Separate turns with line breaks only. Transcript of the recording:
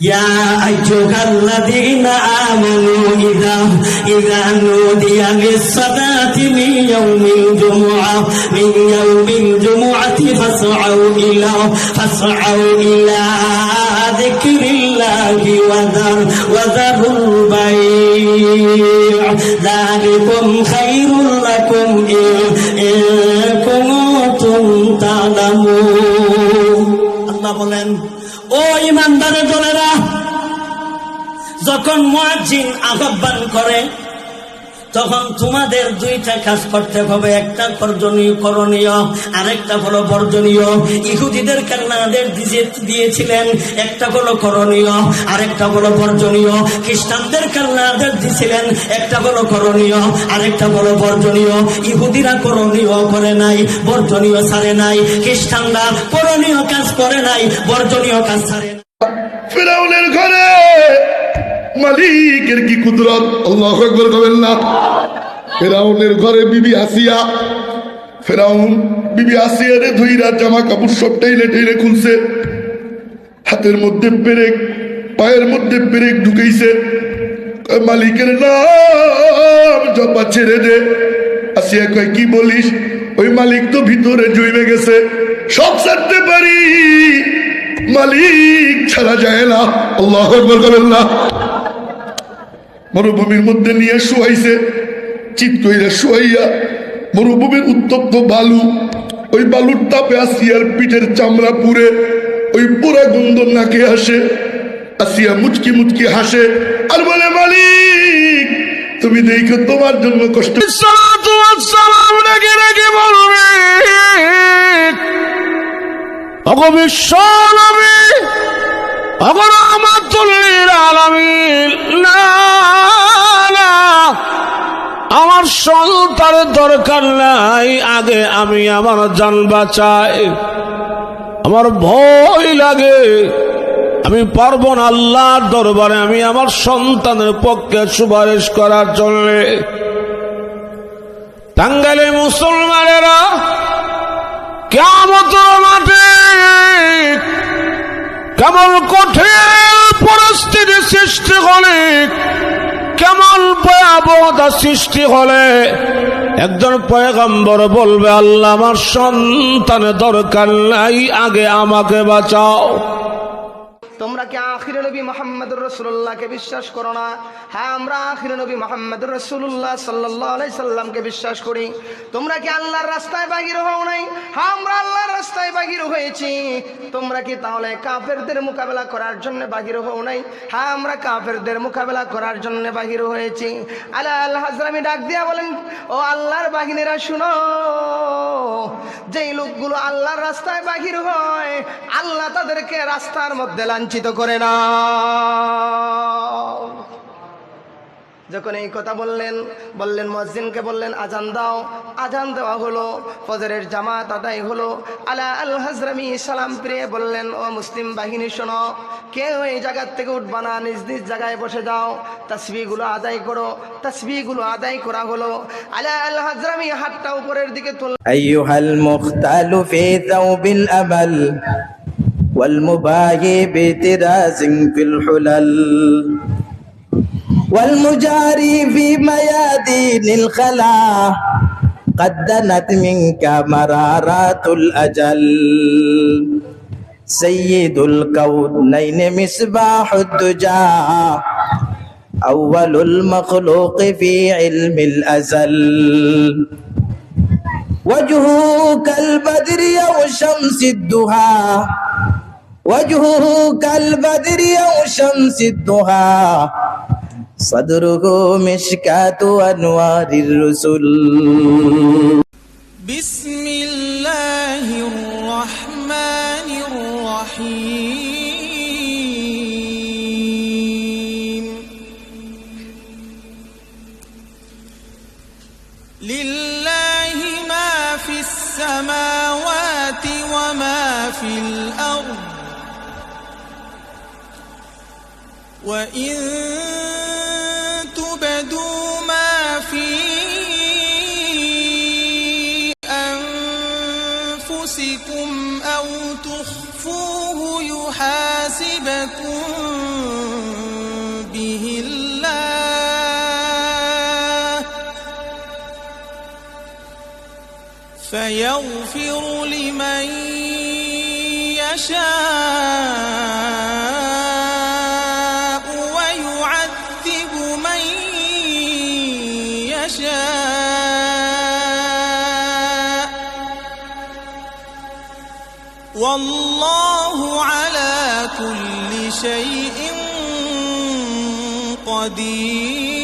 يا أيها الذين آمنوا إذا إذا نودي للصلاة من يوم الجمعة من يوم الجمعة فاسعوا إلى فاسعوا إلى ذكر الله وذر وذروا البيع. ذلكم خير لكم إن كنتم تعلمون. الله أكبر ও ইমানদারের দলেরা যখন মুয়াজ্জিন আহ্বান করে তখন তোমাদের দুইটা কাজ করতে হবে। একটা বর্জনীয় করণীয়, আরেকটা হলো বর্জনীয়। ইহুদিদের কান্নাদের দিয়েছিলেন, একটা হলো করণীয়, আরেকটা হলো বর্জনীয়। খ্রিস্টানদের কান্নাদের দিয়েছিলেন, একটা হলো করণীয়, আরেকটা হলো বর্জনীয়। ইহুদিরা করণীয় করে নাই, বর্জনীয় ছাড়ে নাই। খ্রিস্টানরা করণীয় কাজ করে নাই, বর্জনীয় কাজ ছাড়ে নাই।
ফেরাউনের ঘরে মালিকের কি কুদরত? আল্লাহ একবার কবেন না। ফেরাউনের ঘরে বিবি আসিয়া ফেরাউন বিবি আসিয়া রে ধুইরা জামা কাপড় সব টেইলে টেইলে খুলছে। হাতের মধ্যে পেরেক পায়ের মধ্যে পেরেক ঢুকেইছে। কয়, মালিকের নাম জপা ছেড়ে দে। আসিয়া কয় কি বলিস? ওই মালিক তো ভিতরে জইবে গেছে। সব ছাড়তে পারি। মালিক ছাড়া যায় না। আল্লাহ মরুভূমির মধ্যে নিয়ে শুয়াইছে। মরুভূমির উত্তপ্ত বালু, ওই বালুর তাপে আসিয়ার পিঠের চামড়া ওই পুরা গন্ধ নাকে আসে, আসিয়া মুচকি মুচকি হাসে, আর বলে, মালিক, তুমি দেখো তোমার জন্য কষ্ট
সালাতু ওয়াসসালাম রেগে রেগে আমার সন্তানের দরকার নাই, আগে আমি আমার জান বাঁচাই। আমার ভয় লাগে। আমি পারব না আল্লাহর দরবারে, আমি আমার সন্তানের পক্ষে সুপারিশ করার জন্য। টাঙ্গালে মুসলমানেরা কেমন মাঠে কেমন কঠিন পরিস্থিতি সৃষ্টি ভয়াবহতা সৃষ্টি হলে একজন পয়গম্বর বলবে আল্লাহ আমার সন্তানের দরকার নাই আগে আমাকে বাঁচাও।
কি আখির নবী মোহাম্মদুর রসুল্লাহকে বিশ্বাস করো না। হ্যাঁ আমরা আখির নবী মোহাম্মদুর রসুল্লাহ সাল্লাহ সাল্লামকে বিশ্বাস করি। তোমরা কি আল্লাহর রাস্তায় বাগির হও নাই? হ্যাঁ আমরা আল্লাহর রাস্তায় বাগির হয়েছি। তোমরা কি তাহলে কাফেরদের মোকাবেলা করার জন্য বাগির হও নাই? হ্যাঁ আমরা কাফেরদের মোকাবেলা করার জন্য বাগির হয়েছি। আল্লাহ আল্লাহ হাজরামি ডাক দিয়া বলেন, ও আল্লাহর বাহিনীরা শুনো, যেই লোকগুলো আল্লাহর রাস্তায় বাহির হয়, আল্লাহ তাদেরকে রাস্তার মধ্যে লাঞ্ছিত করে না। যখন এই কথা বললেন বললেন মসজিদকে বললেন, আজান দাও। আজান দেওয়া হলো, ফজরের জামাত আদায় হলো। আলা আল হাজরামি সালাম প্রিয়ে বললেন, ও মুসলিম বাহিনী, শোনো, কেউ এই জায়গার থেকে উঠবা না, নিজ নিজ জায়গায় বসে যাও। তসবিগুলো আদায় করো তসবিগুলো আদায় করা হলো। আলা আল হাজরামি হাতটা উপরের দিকে তুল
আইয়ুহাল মুখতালু ফি তাওবিল আবাল। والمباهي بتراز في الحلل والمجاري في ميادين الخلا قد دنت منك مرارات الأجل سيد الكونين مصباح الدجى أول المخلوق في علم الأزل وجهه كالبدر يوم شمس الدهى وجهه كالبدر يوم شمس الدهى صدره مشكاة أنوار الرسل.
بسم الله الرحمن الرحيم. لله ما في السماوات وما في الأرض. وإن تبدوا ما في أنفسكم أو تخفوه يحاسبكم به الله فيغفر لمن يشاء والله على كل شيء قدير.